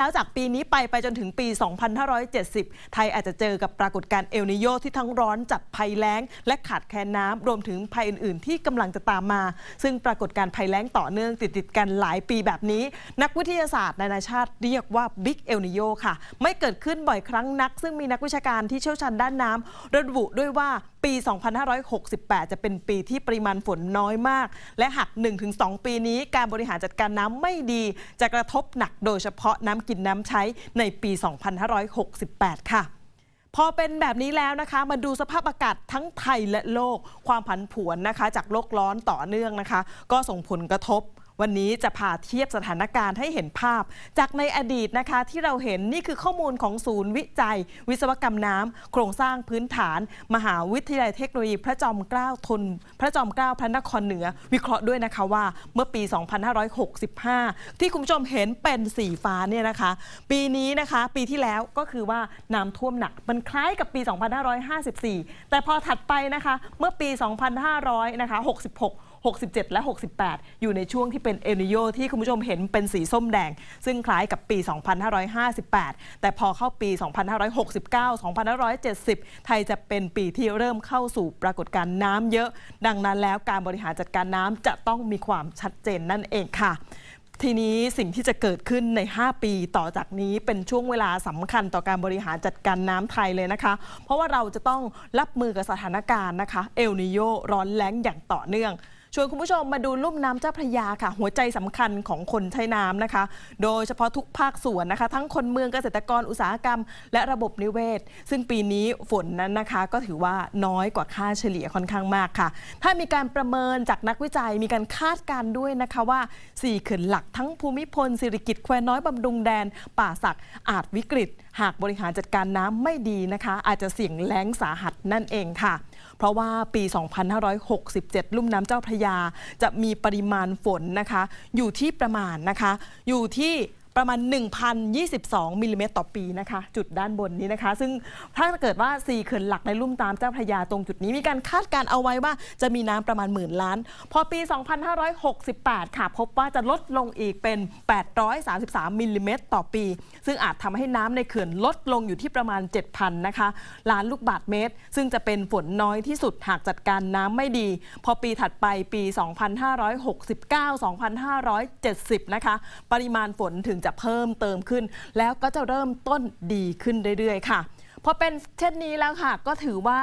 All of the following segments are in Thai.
แล้วจากปีนี้ไปไปจนถึงปี 2570 ไทยอาจจะเจอกับปรากฏการณ์เอลนิโยที่ทั้งร้อนจัดภัยแล้ง และขาดแคลนน้ำรวมถึงภัยอื่น ๆ ที่กำลังจะตามมา ซึ่งปรากฏการณ์ภัยแล้งต่อเนื่องติดติดๆกันหลายปีแบบนี้ นักวิทยาศาสตร์นานาชาติเรียกว่าบิ๊กเอลนิโยค่ะ ไม่เกิดขึ้นบ่อยครั้งนัก ซึ่งมีนักวิชาการที่เชี่ยวชาญด้านน้ำระบุด้วยว่าปี 2568 จะเป็นปีที่ปริมาณฝนน้อยมาก และหาก 1-2 ปีนี้การบริหารจัดการน้ำไม่ดี จะกระทบหนักโดยเฉพาะน้ำกินน้ำใช้ในปี 2568 ค่ะพอเป็นแบบนี้แล้วนะคะมาดูสภาพอากาศทั้งไทยและโลก ความผันผวนนะคะ จากโลกร้อนต่อเนื่องนะคะ ก็ส่งผลกระทบ วันนี้จะพาเทียบสถานการณ์ให้เห็นภาพ จากในอดีตนะคะที่เราเห็นนี่คือข้อมูลของศูนย์วิจัย วิศวกรรมน้ำโครงสร้างพื้นฐาน มหาวิทยาลัยเทคโนโลยีพระจอมเกล้าทน พระจอมเกล้าพระนครเหนือ วิเคราะห์ด้วยนะคะว่าเมื่อปี 2565 ที่คุณผู้ชมเห็นเป็นสีฟ้าเนี่ยนะคะ ปีนี้นะคะปีที่แล้วก็คือว่าน้ำท่วมหนักมันคล้ายกับปี 2554 แต่พอถัดไปนะคะเมื่อปี 2500นะคะ66 67 และ 68 อยู่ในช่วงที่เป็นเอลนิโยที่คุณผู้ชมเห็นเป็นสีส้มแดง ซึ่งคล้ายกับปี 2558 แต่พอเข้าปี 2569 2570 ไทยจะเป็นปีที่เริ่มเข้าสู่ปรากฏการณ์น้ำเยอะ ดังนั้นแล้วการบริหารจัดการน้ำจะต้องมีความชัดเจนนั่นเองค่ะทีนี้สิ่งที่จะเกิดขึ้นใน 5 ปีต่อจากนี้เป็นช่วงเวลาสำคัญต่อการบริหารจัดการน้ำไทยเลยนะคะ เพราะว่าเราจะต้องรับมือกับสถานการณ์นะคะ เอลนิโยร้อนแล้งอย่างต่อเนื่อง ชวนคุณผู้ชมมาดูลุ่มน้ำเจ้าพระยาค่ะ หัวใจสำคัญของคนใช้น้ำนะคะ โดยเฉพาะทุกภาคส่วนนะคะ ทั้งคนเมืองเกษตรกรอุตสาหกรรม และระบบนิเวศ ซึ่งปีนี้ฝนนั้นนะคะ ก็ถือว่าน้อยกว่าค่าเฉลี่ยค่อนข้างมากค่ะ ถ้ามีการประเมินจากนักวิจัยมีการคาดการณ์ด้วยนะคะว่า4เขื่อนหลักทั้งภูมิพลสิริกิติ์แควน้อยบำรุงแดน ป่าสักอาจวิกฤตหากบริหารจัดการน้ำไม่ดีนะคะ อาจจะเสี่ยงแล้งสาหัสนั่นเองค่ะ เพราะว่าปี 2567 ลุ่มน้ำเจ้าพระยา จะมีปริมาณฝนนะคะ อยู่ที่ประมาณนะคะ อยู่ที่ ประมาณ 1,022มิลลิเมตรต่อปีนะคะ จุดด้านบนนี้นะคะ ซึ่งถ้าเกิดว่า4เขื่อนหลักในลุ่มตามเจ้าพระยาตรงจุดนี้มีการคาดการเอาไว้ว่าจะมีน้ำประมาณหมื่นล้าน พอปี 2568 ค่ะ พบว่าจะลดลงอีกเป็น 833มิลลิเมตรต่อปี ซึ่งอาจทำให้น้ำในเขื่อนลดลงอยู่ที่ประมาณ 7,000นะคะล้านลูกบาศก์เมตร ซึ่งจะเป็นฝนน้อยที่สุดหากจัดการน้ำไม่ดี พอปีถัดไปปี 2569-2570 นะคะ ปริมาณฝนถึงจะเพิ่มเติมขึ้น แล้วก็จะเริ่มต้นดีขึ้นเรื่อยๆ ค่ะพอเป็นเช่นนี้แล้วค่ะ ก็ถือว่า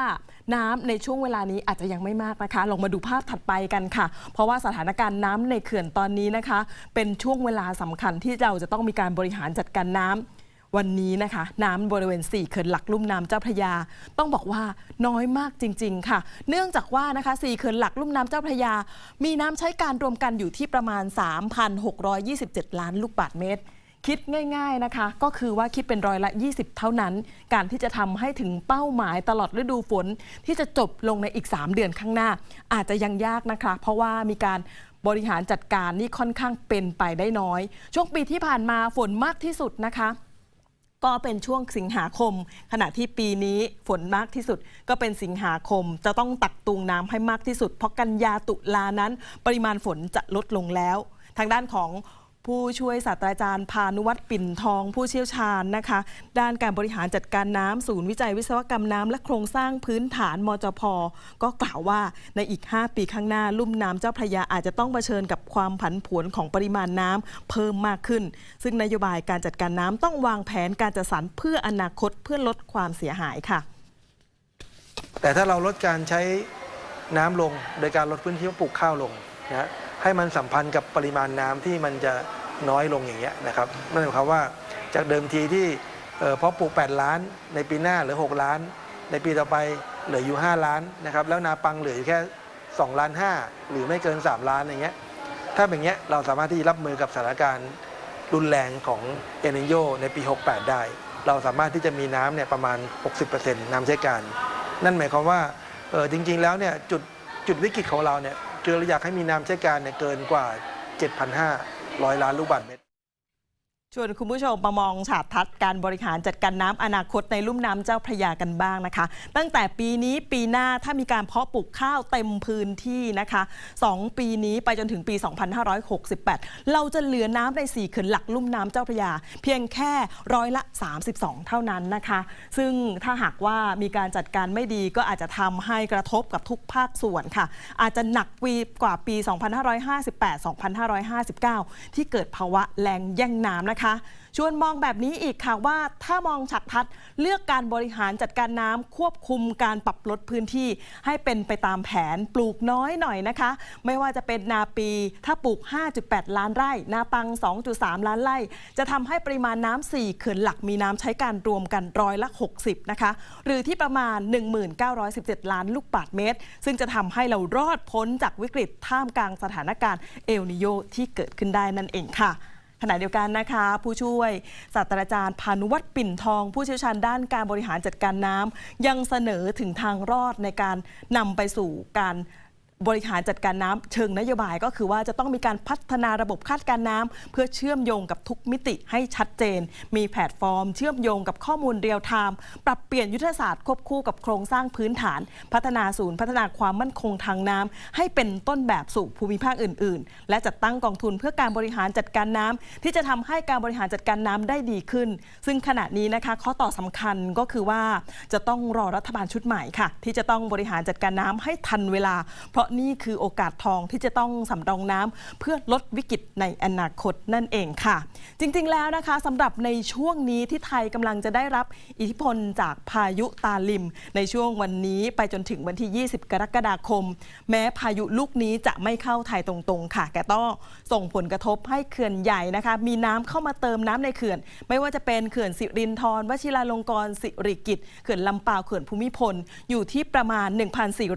น้ำในช่วงเวลานี้อาจจะยังไม่มากนะคะ ลองมาดูภาพถัดไปกันค่ะ เพราะว่าสถานการณ์น้ำในเขื่อนตอนนี้นะคะ เป็นช่วงเวลาสำคัญที่เราจะต้องมีการบริหารจัดการน้ำ วันนี้นะคะน้ำบริเวณ 4 เขื่อนหลักลุ่มน้ำเจ้าพระยา ต้องบอกว่าน้อยมากจริง ๆ ค่ะ เนื่องจากว่านะคะ 4 เขื่อนหลักลุ่มน้ำเจ้าพระยา มีน้ำใช้การรวมกันอยู่ที่ประมาณ 3,627 ล้านลูกบาศก์เมตร คิดง่าย ๆนะคะ ก็คือว่าคิดเป็นร้อยละ 20 เท่านั้น การที่จะทำให้ถึงเป้าหมายตลอดฤดูฝนที่จะจบลงในอีก 3 เดือนข้างหน้า อาจจะยังยากนะคะ เพราะว่ามีการบริหารจัดการนี่ค่อนข้างเป็นไปได้น้อย ช่วงปีที่ผ่านมาฝนมากที่สุดนะคะ ก็เป็นช่วงสิงหาคม ขณะที่ปีนี้ฝนมากที่สุด ก็เป็นสิงหาคมจะต้องตักตวงน้ำให้มากที่สุด เพราะกันยาตุลานั้น ปริมาณฝนจะลดลงแล้ว ทางด้านของ ผู้ช่วยศาสตราจารย์พานุวัฒน์ปิ่นทองผู้เชี่ยวชาญนะคะ ด้านการบริหารจัดการน้ำศูนย์วิจัยวิศวกรรมน้ำและโครงสร้างพื้นฐานมจพ ก็กล่าวว่าในอีก 5 ปีข้างหน้าลุ่มน้ำเจ้าพระยาอาจจะต้องเผชิญกับความผันผวนของปริมาณน้ำเพิ่มมากขึ้น ซึ่งนโยบายการจัดการน้ำต้องวางแผนการจัดสรรเพื่ออนาคตเพื่อลดความเสียหายค่ะ แต่ถ้าเราลดการใช้น้ำลง โดยการลดพื้นที่ปลูกข้าวลงนะฮะให้มันสัมพันธ์กับปริมาณน้ำที่มันจะ น้อยลงอย่างเงี้ยนะครับนั่นหมายความว่าจากเดิมทีที่เอ่อเพาะปลูก 8 ล้าน ในปีหน้าเหลือ 6 ล้าน ในปีต่อไปเหลืออยู่ 5 ล้านนะครับแล้วนาปังเหลืออยู่แค่ 2 ล้าน 5 หรือไม่เกิน 3 ล้านอย่างเงี้ยถ้าเป็นอย่างเงี้ยเราสามารถที่รับมือกับสถานการณ์รุนแรงของเอลนิโยในปี 68 ได้ เราสามารถที่จะมีน้ำเนี่ยประมาณ 60%น้ำใช้การ นั่นหมายความว่าเออจริง ๆ แล้วเนี่ยจุดจุดวิกฤตของเราเนี่ยคือเราอยากให้มีน้ำใช้การเนี่ยเกินกว่า 7,500 ล้านลูกบาศก์เมตร ชวนคุณผู้ชมมามองฉากทัศน์การบริหารจัดการน้ำอนาคตในลุ่มน้ำเจ้าพระยากันบ้างนะคะ ตั้งแต่ปีนี้ปีหน้าถ้ามีการเพาะปลูกข้าวเต็มพื้นที่นะคะ 2 ปีนี้ไปจนถึงปี 2568 เราจะเหลือน้ำใน4เขื่อนหลักลุ่มน้ำเจ้าพระยา เพียงแค่ร้อยละ 32 เท่านั้นนะคะ ซึ่งถ้าหากว่ามีการจัดการไม่ดีก็อาจจะทำให้กระทบกับทุกภาคส่วนค่ะ อาจจะหนักปีกว่าปี 2558-2559 ที่เกิดภาวะแรงแย่งน้ำนะคะชวนมองแบบนี้อีกค่ะว่าถ้ามองฉักทัดเลือกการบริหารจัดการน้ำควบคุมการปรับลดพื้นที่ให้เป็นไปตามแผนปลูกน้อยหน่อยนะคะ ไม่ว่าจะเป็นนาปีถ้าปลูก 5.8 ล้านไร่ นาปัง 2.3 ล้านไร่ จะทำให้ปริมาณน้ำ4เขื่อนหลักมีน้ำใช้การรวมกันร้อยละ 60 นะคะ หรือที่ประมาณ 1917 ล้านลูกบาศก์เมตร ซึ่งจะทำให้เรารอดพ้นจากวิกฤตท่ามกลางสถานการณ์เอลนิโยที่เกิดขึ้นได้นั่นเองค่ะ ขณะเดียวกันนะคะ ผู้ช่วยศาสตราจารย์พานุวัฒน์ปิ่นทอง ผู้เชี่ยวชาญด้านการบริหารจัดการน้ำยังเสนอถึงทางรอดในการนำไปสู่การ บริหารจัดการน้ำเชิงนโยบายก็คือว่าจะต้องมีการพัฒนาระบบคาดการณ์น้ำเพื่อเชื่อมโยงกับทุกมิติให้ชัดเจน มีแพลตฟอร์ม เชื่อมโยงกับข้อมูลเรียลไทม์ปรับเปลี่ยนยุทธศาสตร์ควบคู่กับโครงสร้างพื้นฐาน พัฒนาศูนย์พัฒนาความมั่นคงทางน้ำให้เป็นต้นแบบสู่ภูมิภาคอื่น ๆ และจัดตั้งกองทุนเพื่อการบริหารจัดการน้ำที่จะทำให้การบริหารจัดการน้ำได้ดีขึ้น ซึ่งขณะนี้นะคะข้อต่อสำคัญก็คือว่าจะต้องรอรัฐบาลชุดใหม่ค่ะ ที่จะต้องบริหารจัดการน้ำให้ทันเวลา เพราะนี่คือโอกาสทองที่จะต้องสำรองน้ำเพื่อลดวิกฤตในอนาคตนั่นเองค่ะ จริงๆแล้วนะคะสำหรับในช่วงนี้ที่ไทยกำลังจะได้รับอิทธิพลจากพายุตาลิม ในช่วงวันนี้ไปจนถึงวันที่ 20 กรกฎาคม แม้พายุลูกนี้จะไม่เข้าไทยตรงๆ ค่ะ แต่ต้องส่งผลกระทบให้เขื่อนใหญ่นะคะ มีน้ำเข้ามาเติมน้ำในเขื่อน ไม่ว่าจะเป็นเขื่อนสิรินธรวชิราลงกรณ์สิริกิตเขื่อนลำปาวเขื่อนภูมิพล อยู่ที่ประมาณ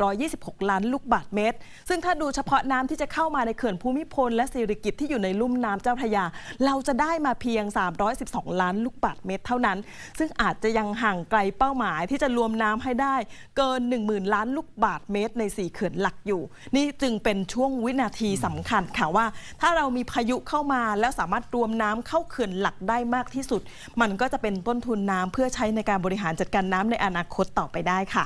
1,426 ล้านลูกบาศก์เมตรซึ่งถ้าดูเฉพาะน้ำที่จะเข้ามาในเขื่อนภูมิพล และสิริกิตที่อยู่ในลุ่มน้ำเจ้าพระยา เราจะได้มาเพียง 312 ล้านลูกบาศก์เมตรเท่านั้น ซึ่งอาจจะยังห่างไกลเป้าหมายที่จะรวมน้ำให้ได้เกิน 10,000 ล้านลูกบาศก์เมตร ใน 4 เขื่อนหลักอยู่ นี่จึงเป็นช่วงวินาทีสำคัญค่ะว่า ถ้าเรามีพายุเข้ามาแล้วสามารถรวมน้ำเข้าเขื่อนหลักได้มากที่สุด มันก็จะเป็นต้นทุนน้ำเพื่อใช้ในการบริหารจัดการน้ำในอนาคตต่อไปได้ค่ะ